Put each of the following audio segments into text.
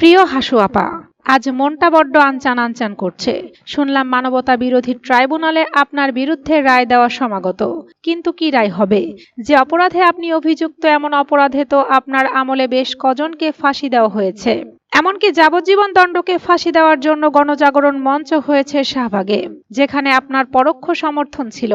প্রিয় হাসু আপা, আজ মনটা বড্ড আনচান আনচান করছে। শুনলাম মানবতা বিরোধী ট্রাইব্যুনালে আপনার বিরুদ্ধে রায় দেওয়া সমাগত। কিন্তু কি রায় হবে? যে অপরাধে আপনি অভিযুক্ত এমন অপরাধে তো আপনার আমলে বেশ কজনকে ফাঁসি দেওয়া হয়েছে। এমনকি যাবজ্জীবন দণ্ডকে ফাঁসি দেওয়ার জন্য গণজাগরণ মঞ্চ হয়েছে শাহবাগে, যেখানে আপনার পরোক্ষ সমর্থন ছিল।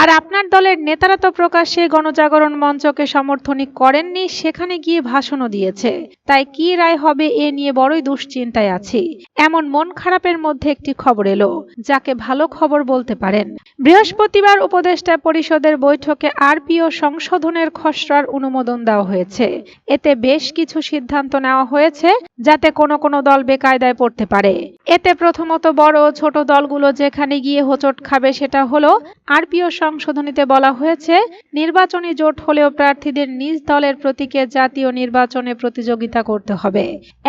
আর আপনার দলের নেতারা তো প্রকাশ্যে গণজাগরণ মঞ্চকে সমর্থনই করেননি, সেখানে গিয়ে ভাষণও দিয়েছে। তাই কি রায় হবে এ নিয়ে বড়ই দুশ্চিন্তায় আছি। এমন মন খারাপের মধ্যে একটি খবর এলো, যাকে ভালো খবর বলতে পারেন। বৃহস্পতিবার উপদেষ্টা পরিষদের বৈঠকে আরপিও সংশোধনের খসড়ার অনুমোদন দেওয়া হয়েছে। এতে বেশ কিছু সিদ্ধান্ত নেওয়া হয়েছে যাতে কোনো কোনো দল বেকায়দায় পড়তে পারে। এতে প্রথমত বড় ছোট দলগুলো যেখানে গিয়ে হোঁচট খাবে সেটা হলো আরপিও সংশোধনীতে বলা হয়েছে, নির্বাচনী জোট হলেও প্রার্থীদের নিজ দলের প্রতীকে জাতীয় নির্বাচনে প্রতিযোগিতা করতে হবে।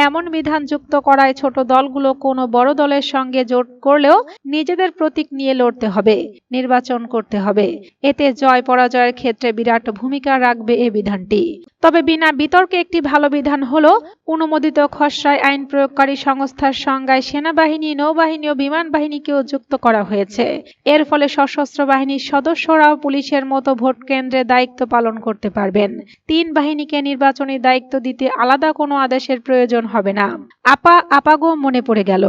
এমন বিধান যুক্ত করায় ছোট দলগুলো কোনো বড় দলের সঙ্গে জোট করলেও নিজেদের প্রতীক নিয়ে লড়তে হবে, নির্বাচন করতে হবে। এতে জয় পরাজয়ের ক্ষেত্রে বিরাট ভূমিকা রাখবে এই বিধানটি। তবে বিনা বিতর্কে একটি ভালো বিধান হলো, অনুমোদিত খসড়ায় আইন প্রয়োগকারী সংস্থার সংজ্ঞায় সেনাবাহিনী, নৌবাহিনী ও বিমান বাহিনীকেও যুক্ত করা হয়েছে। এর ফলে সশস্ত্র বাহিনীর সদস্যরাও পুলিশের মতো ভোট কেন্দ্রে দায়িত্ব পালন করতে পারবেন। তিন বাহিনীকে নির্বাচনী দায়িত্ব দিতে আলাদা কোনো আদেশের প্রয়োজন হবে না। আপা, আপাগো, মনে পড়ে গেল।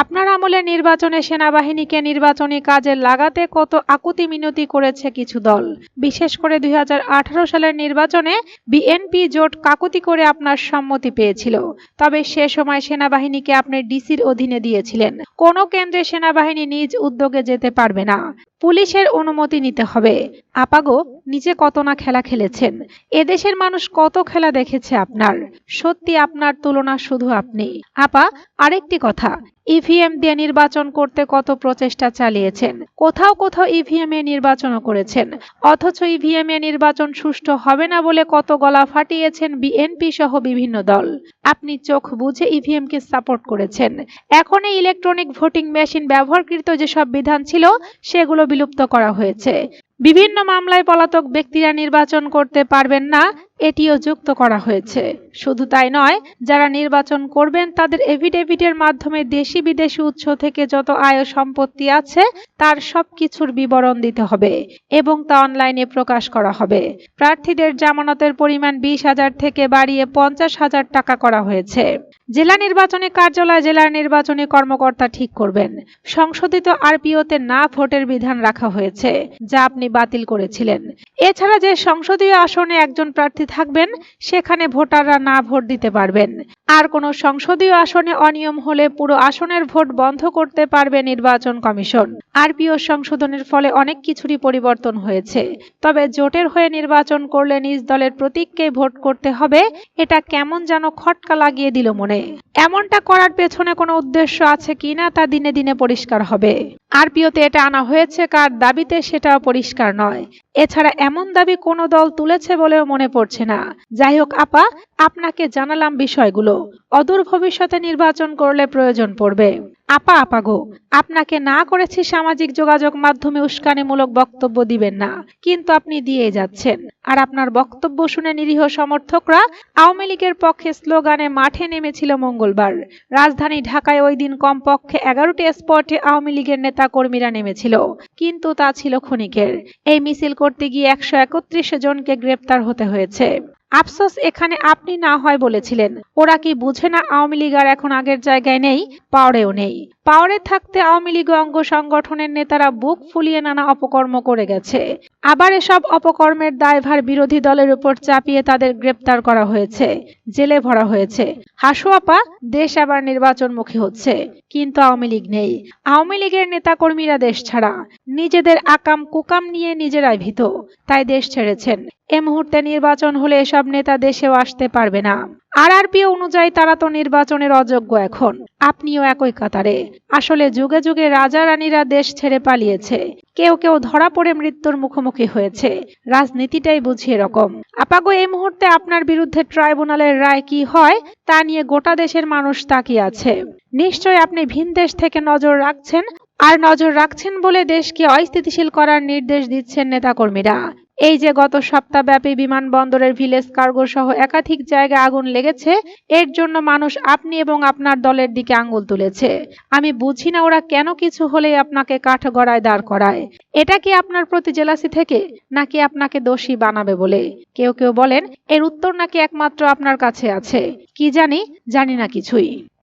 আপনার আমলে নির্বাচনে সেনাবাহিনীকে নির্বাচনী কাজে লাগাতে কত আকুতি মিনতি করেছে কিছু দল। বিশেষ করে দুই হাজার আঠারো সালের নির্বাচনে বিএনপি জোট কাকুতি করে আপনার সম্মতি পেয়েছিল। তবে সে সময় সেনাবাহিনীকে আপনি ডিসির অধীনে দিয়েছিলেন। কোনো কেন্দ্রে সেনাবাহিনী নিজ উদ্যোগে যেতে পারবে না। পুলিশের অনুমতি নিতে হবে। আপাগো নিচে কত না খেলা খেলেছেন। এদেশের মানুষ কত খেলা দেখেছে আপনার। সত্যি আপনার তুলনা শুধু আপনি। আপা, আরেকটি কথা। ইভিএম দিয়ে নির্বাচন করতে কত প্রচেষ্টা চালিয়েছেন। কোথাও কোথাও ইভিএম এ নির্বাচনও করেছেন। অথচ ইভিএম এ নির্বাচন সুষ্ঠু হবে না বলে কত গলা ফাটিয়েছেন বিএনপি সহ বিভিন্ন দল। আপনি চোখ বুঝে ইভিএম কে সাপোর্ট করেছেন। এখন ইলেকট্রনিক ভোটিং মেশিন ব্যবহারকৃত যেসব বিধান ছিল, সেগুলো বিলুপ্ত করা হয়েছে। বিভিন্ন মামলায় পলাতক ব্যক্তিরা নির্বাচন করতে পারবেন না। এটিও যুক্ত করা হয়েছে। শুধু তাই নয়, যারা নির্বাচন করবেন, তাদের এভিডেভিটের মাধ্যমে দেশি বিদেশি উৎস থেকে যত আয় সম্পত্তি আছে, তার সবকিছুর বিবরণ দিতে হবে এবং তা অনলাইনে প্রকাশ করা হবে। প্রার্থীদের জামানতের পরিমাণ বিশ হাজার থেকে বাড়িয়ে পঞ্চাশ হাজার টাকা করা হয়েছে। জেলা নির্বাচনী কার্যালয় জেলার নির্বাচনী কর্মকর্তা ঠিক করবেন। সংশোধিত আরপিওতে না ভোটের বিধান রাখা হয়েছে, যা আপনি বাতিল করেছিলেন। এছাড়া যে সংসদীয় আসনে একজন প্রার্থী থাকবেন, সেখানে ভোটাররা না ভোট দিতে পারবেন। আর কোনো সংসদীয় আসনে অনিয়ম হলে পুরো আসনের ভোট বন্ধ করতে পারবে নির্বাচন কমিশন। আরপিও সংশোধনের ফলে অনেক কিছুরই পরিবর্তন হয়েছে। তবে জোটের হয়ে নির্বাচন করলে নিজ দলের প্রতীককেই ভোট করতে হবে, এটা কেমন যেন খটকা লাগিয়ে দিল মনে। এমনটা করার পেছনে কোনো উদ্দেশ্য আছে কিনা তা দিনে দিনে পরিষ্কার হবে। আরপিওতে এটা আনা হয়েছে, কার দাবিতে সেটাও পরিষ্কার নয়। এছাড়া এমন দাবি কোনো দল তুলেছে বলেও মনে পড়ছে না। যাই হোক আপা আপনাকে জানালাম বিষয়গুলো। অদূর ভবিষ্যতে নির্বাচন করলে প্রয়োজন পড়বে। আপা আপাগো আপনাকে না করেছি সামাজিক যোগাযোগ মাধ্যমে উস্কানিমূলক বক্তব্য দিবেন না, কিন্তু আপনি দিয়ে যাচ্ছেন। আর আপনার বক্তব্য শুনে নিরীহ সমর্থকরা আওয়ামী লীগের পক্ষে স্লোগানে মাঠে নেমেছিল মঙ্গলবার। রাজধানী ঢাকায় ওই দিন কমপক্ষে এগারোটি স্পটে আওয়ামী লীগের নেতা কর্মীরা নেমেছিল, কিন্তু তা ছিল ক্ষণিকের। এই মিছিল করতে গিয়ে একশো একত্রিশ জনকে গ্রেপ্তার হতে হয়েছে। আফসোস এখানে আপনি না হয় বলেছিলেন। ওরা কি বুঝে না আওয়ামী লীগ আর এখন আগের জায়গায় নেই? পাওয়ারেও নেই। পাওয়ারে থাকতে আওয়ামী লীগ অঙ্গ সংগঠনের নেতারা বুক ফুলিয়ে নানা অপকর্ম করে গেছে। আবার এসব অপকর্মের দায়ভার বিরোধী দলের উপর চাপিয়ে তাদের গ্রেপ্তার করা হয়েছে, জেলে ভরা হয়েছে। হাসুয়াপা দেশ আবার নির্বাচনমুখী হচ্ছে, কিন্তু আওয়ামী লীগ নেই। আওয়ামী লীগের নেতাকর্মীরা দেশ ছাড়া, নিজেদের আকাম কুকাম নিয়ে নিজেরাই ভীত, তাই দেশ ছেড়েছেন। এ মুহূর্তে নির্বাচন হলে এসব নেতা দেশেও আসতে পারবে না। আরআরপি অনুযায়ী তারা তো নির্বাচনের অযোগ্য এখন। আপনিও একই কাতারে। আসলে যুগে যুগে রাজা রানীরা দেশ ছেড়ে পালিয়েছে। কেউ কেউ ধরা পড়ে মৃত্যুর মুখোমুখি হয়েছে। রাজনীতিটাই বুঝি এরকম। আপাগো, এই মুহূর্তে আপনার বিরুদ্ধে ট্রাইব্যুনালের রায় কি হয়, তা নিয়ে গোটা দেশের মানুষ তাকিয়ে আছে। নিশ্চয় আপনি ভিন দেশ থেকে নজর রাখছেন। আর নজর রাখছেন বলে দেশকে অস্থিতিশীল করার নির্দেশ দিচ্ছেন নেতাকর্মীরা। এই যে গত সপ্তাহব্যাপী বিমানবন্দরের ভিলেজ কার্গো সহ একাধিক জায়গায় আগুন লেগেছে, এর জন্য মানুষ আপনি এবং আপনার দলের দিকে আঙ্গুল তুলেছে। আমি বুঝি না ওরা কেন কিছু হলেই আপনাকে কাঠগড়ায় দাঁড় করায়। এটা কি আপনার প্রতি জেলাসি থেকে, নাকি আপনাকে দোষী বানাবে বলে? কেউ কেউ বলেন, এর উত্তর নাকি একমাত্র আপনার কাছে আছে। কি জানি জানি না কিছুই।